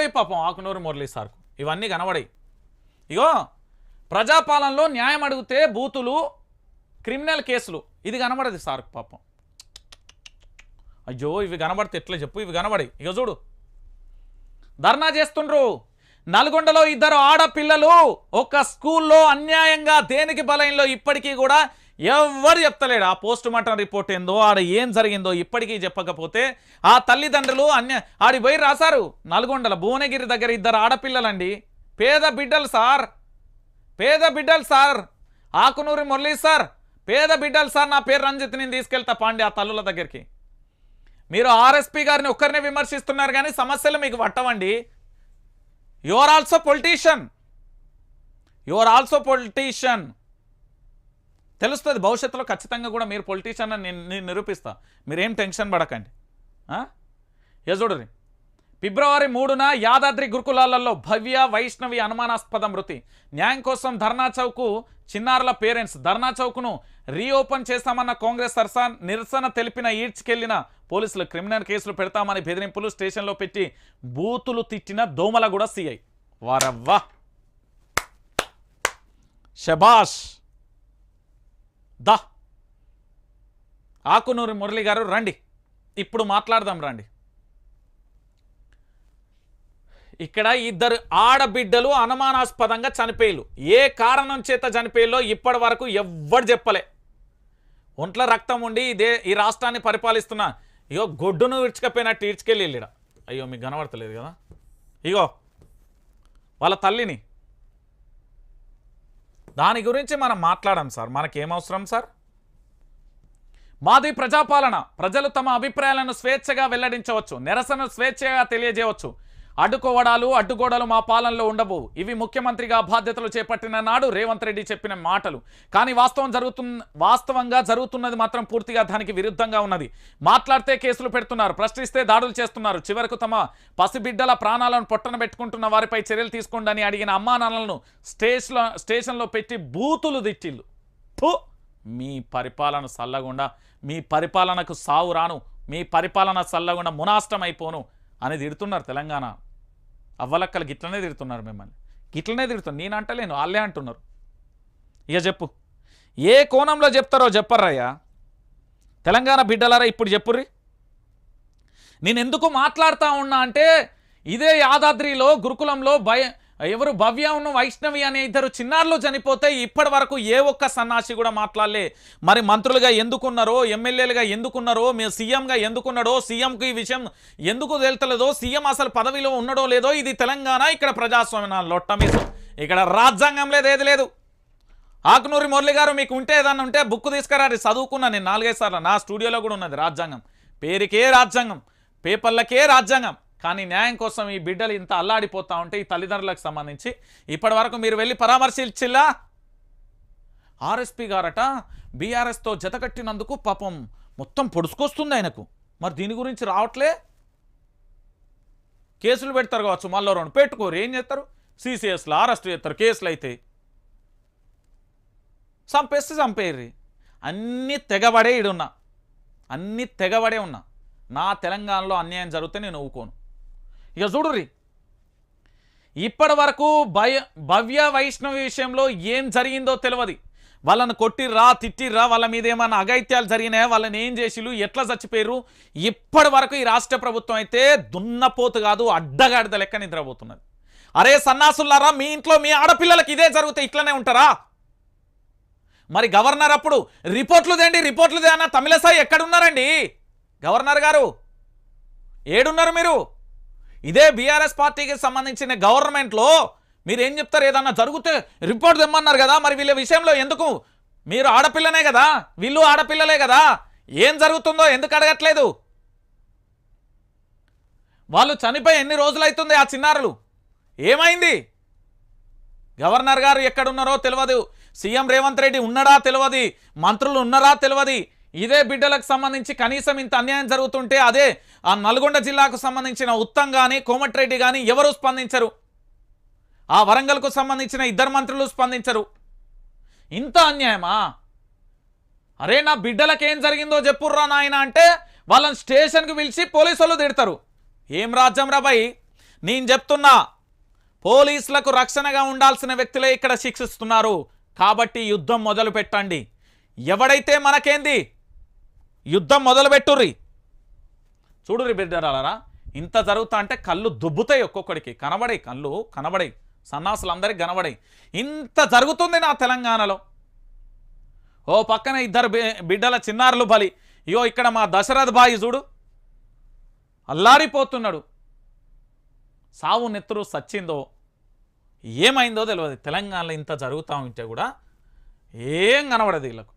కనబడే పాపం ఆకునూరు మురళీ సార్కు. ఇవన్నీ కనబడాయి. ఇగో ప్రజాపాలనలో న్యాయం అడిగితే బూతులు క్రిమినల్ కేసులు. ఇది కనబడదు సార్కు పాపం. అయ్యో ఇవి కనబడితే ఎట్లా చెప్పు? ఇవి కనబడి ఇక చూడు. ధర్నా చేస్తుండ్రు. నల్గొండలో ఇద్దరు ఆడపిల్లలు ఒక స్కూల్లో అన్యాయంగా దేనికి బలయంలో ఇప్పటికీ కూడా ఎవ్వరు చెప్తలేడు. ఆ పోస్ట్ మార్టం రిపోర్ట్ ఏందో ఆడ ఏం జరిగిందో ఇప్పటికీ చెప్పకపోతే ఆ తల్లిదండ్రులు అన్య ఆడి పోయి రాశారు. నల్గొండల భువనగిరి దగ్గర ఇద్దరు ఆడపిల్లలండి. పేద బిడ్డలు సార్. పేద బిడ్డలు సార్. ఆకునూరి మురళీ సార్. పేద బిడ్డలు సార్ నా పేరు రంజిత్ నేను తీసుకెళ్తా పాండి ఆ తల్లుల దగ్గరికి. మీరు ఆర్ఎస్పీ గారిని ఒక్కరినే విమర్శిస్తున్నారు కానీ సమస్యలు మీకు పట్టవండి. You are also politician you are also politician తెలుస్తుంది భవిష్యత్తులో ఖచ్చితంగా కూడా మీరు పొలిటీషియన్ అని నేను నేను నిరూపిస్తా. మీరేం టెన్షన్ పడకండి. ఏ చూడరు? ఫిబ్రవరి మూడున యాదాద్రి గురుకులాలలో భవ్య వైష్ణవి అనుమానాస్పద మృతి. న్యాయం కోసం ధర్నా చౌకు చిన్నారుల పేరెంట్స్ ధర్నా చౌక్ను రీఓపెన్ చేస్తామన్న కాంగ్రెస్ సరసా నిరసన తెలిపిన ఈడ్చుకెళ్ళిన పోలీసులు క్రిమినల్ కేసులు పెడతామని బెదిరింపులు స్టేషన్లో పెట్టి బూతులు తిట్టిన దోమలగూడ సిఐ. వారవ్వా. షబాష్ దా. ఆకునూరి మురళి గారు రండి. ఇప్పుడు మాట్లాడదాం రండి. ఇక్కడ ఇద్దరు ఆడబిడ్డలు అనుమానాస్పదంగా చనిపోయిలు ఏ కారణం చేత చనిపోయిలో ఇప్పటి వరకు ఎవ్వడు చెప్పలే. ఒంట్లో రక్తం ఉండి ఇదే ఈ రాష్ట్రాన్ని పరిపాలిస్తున్న ఇగో గొడ్డును విడ్చుకపోయినట్టు ఈడ్చుకెళ్ళి వెళ్ళిడ అయ్యో మీకు కనబడతలేదు కదా? ఇగో వాళ్ళ తల్లిని. దాని గురించి మనం మాట్లాడాం సార్. మనకేమవసరం సార్? మాది ప్రజాపాలన. ప్రజలు తమ అభిప్రాయాలను స్వేచ్ఛగా వెల్లడించవచ్చు. నిరసన స్వేచ్ఛగా తెలియజేయవచ్చు. అడ్డుకోవడాలు అడ్డుగోడలు మా పాలనలో ఉండవు ఇవి ముఖ్యమంత్రిగా బాధ్యతలు చేపట్టిన నాడు రేవంత్ రెడ్డి చెప్పిన మాటలు. కానీ వాస్తవం జరుగుతున్న వాస్తవంగా జరుగుతున్నది మాత్రం పూర్తిగా దానికి విరుద్ధంగా ఉన్నది. మాట్లాడితే కేసులు పెడుతున్నారు ప్రశ్నిస్తే దాడులు చేస్తున్నారు. చివరకు తమ పసిబిడ్డల ప్రాణాలను పొట్టన పెట్టుకుంటున్న వారిపై చర్యలు తీసుకోండి అడిగిన అమ్మా నాన్నలను స్టేషన్లో స్టేషన్లో పెట్టి బూతులు దిట్టిల్లు మీ పరిపాలన చల్లగుండా మీ పరిపాలనకు సావు రాను మీ పరిపాలన సల్లగుండా మునాష్టం అయిపోను అని తిడుతున్నారు తెలంగాణ. అవ్వలక్కలు గిట్లనే తిడుతున్నారు మిమ్మల్ని. గిట్లనే తిడుతున్నారు. నేను అంటలేను. వాళ్ళే అంటున్నారు. ఇక చెప్పు. ఏ కోణంలో చెప్తారో చెప్పర్రయ్యా? తెలంగాణ బిడ్డలారా ఇప్పుడు చెప్పుర్రి? నేను ఎందుకు మాట్లాడుతూ ఉన్నా అంటే ఇదే యాదాద్రిలో గురుకులంలో భయ ఎవరు భవ్య ఉన్న వైష్ణవి అనే ఇద్దరు చిన్నారులు చనిపోతే ఇప్పటి వరకు ఏ ఒక్క సన్నాసి కూడా మాట్లాడలే. మరి మంత్రులుగా ఎందుకున్నారో ఎమ్మెల్యేలుగా ఎందుకున్నారో మీరు సీఎంగా ఎందుకున్నాడో సీఎంకు ఈ విషయం ఎందుకు తెలుతలేదో సీఎం అసలు పదవిలో ఉన్నాడో లేదో ఇది తెలంగాణ ఇక్కడ ప్రజాస్వామ్య లొట్టమీసం ఇక్కడ రాజ్యాంగం లేదు ఏది లేదు. ఆకునూరి మురళి గారు మీకు ఉంటే ఏదన్నా ఉంటే బుక్ తీసుకురారి చదువుకున్నా నేను నాలుగైదు సార్లు. నా స్టూడియోలో కూడా ఉన్నది రాజ్యాంగం. పేరుకే రాజ్యాంగం. పేపర్లకే రాజ్యాంగం. కానీ న్యాయం కోసం ఈ బిడ్డలు ఇంత అల్లాడిపోతా ఉంటే ఈ తల్లిదండ్రులకు సంబంధించి ఇప్పటి వరకు మీరు వెళ్ళి పరామర్శించిల్లా ఆర్ఎస్పీ గారట బీఆర్ఎస్తో జతకట్టినందుకు పాపం మొత్తం పొడుచుకొస్తుంది ఆయనకు. మరి దీని గురించి రావట్లే? కేసులు పెడతారు కావచ్చు మళ్ళీ రెండు పెట్టుకోరు. ఏం చేస్తారు? సీసీఎస్లో అరెస్ట్ చేస్తారు కేసులు అయితే చంపేస్తే చంపేయర్రి. అన్నీ తెగబడే ఇడున్నా అన్నీ తెగబడే ఉన్నా. నా తెలంగాణలో అన్యాయం జరిగితే నేను ఊకోను ఇక చూడుర్రి. ఇప్పటి వరకు భయ భవ్య వైష్ణవి విషయంలో ఏం జరిగిందో తెలియదు వాళ్ళని కొట్టిర్రా తిట్టిర్రా వాళ్ళ మీద ఏమైనా అగైత్యాలు జరిగినాయా? వాళ్ళని ఏం చేసిలు ఎట్లా చచ్చిపోయారు ఇప్పటి వరకు ఈ రాష్ట్ర ప్రభుత్వం అయితే దున్నపోతు కాదు అడ్డగాడిద లెక్క నిద్రపోతున్నది. అరే సన్నాసులారా మీ ఇంట్లో మీ ఆడపిల్లలకి ఇదే జరిగితే ఇట్లనే ఉంటారా? మరి గవర్నర్ అప్పుడు రిపోర్ట్లు తేండి రిపోర్ట్లు దే అన్న తమిళసాయి ఎక్కడున్నారండి? గవర్నర్ గారు ఏడున్నారు మీరు? ఇదే బీఆర్ఎస్ పార్టీకి సంబంధించిన గవర్నమెంట్లో మీరు ఏం చెప్తారు? ఏదన్నా జరిగితే రిపోర్ట్ తెమ్మన్నారు కదా? మరి వీళ్ళ విషయంలో ఎందుకు? మీరు ఆడపిల్లనే కదా? వీళ్ళు ఆడపిల్లలే కదా? ఏం జరుగుతుందో ఎందుకు అడగట్లేదు? వాళ్ళు చనిపోయి ఎన్ని రోజులు అవుతుంది ఆ చిన్నారులు? ఏమైంది? గవర్నర్ గారు ఎక్కడున్నారో తెలియదు సీఎం రేవంత్ రెడ్డి ఉన్నడా తెలియదు మంత్రులు ఉన్నారా తెలియదు ఇదే బిడ్డలకు సంబంధించి కనీసం ఇంత అన్యాయం జరుగుతుంటే అదే ఆ నల్గొండ జిల్లాకు సంబంధించిన ఉత్తం కానీ కోమటిరెడ్డి కానీ ఎవరు స్పందించరు. ఆ వరంగల్కు సంబంధించిన ఇద్దరు మంత్రులు స్పందించరు. ఇంత అన్యాయమా? అరే నా బిడ్డలకు ఏం జరిగిందో చెప్పుర్రా నాయన అంటే వాళ్ళని స్టేషన్కి పిలిచి పోలీసులు తిడతారు. ఏం రాజ్యం రాబాయి భయ్? నేను చెప్తున్నా పోలీసులకు రక్షణగా ఉండాల్సిన వ్యక్తులే ఇక్కడ శిక్షిస్తున్నారు. కాబట్టి యుద్ధం మొదలు పెట్టండి ఎవడైతే మనకేంది? యుద్ధం మొదలు పెట్టుర్రి బిడ్డరాలరా ఇంత జరుగుతా అంటే కళ్ళు దుబ్బుతాయి ఒక్కొక్కడికి. కనబడాయి కళ్ళు కనబడాయి. సన్నాసులందరికీ కనబడాయి. ఇంత జరుగుతుంది నా తెలంగాణలో. ఓ పక్కన ఇద్దరు బి- బిడ్డల చిన్నారులు బలి. ఇయో ఇక్కడ మా దశరథ్ బాయి చూడు. అల్లారిపోతున్నాడు సావు నెత్తురు సచ్చిందో ఏమైందో తెలియదు తెలంగాణలో ఇంత జరుగుతూ ఉంటే కూడా ఏం కనబడదు వీళ్ళకు.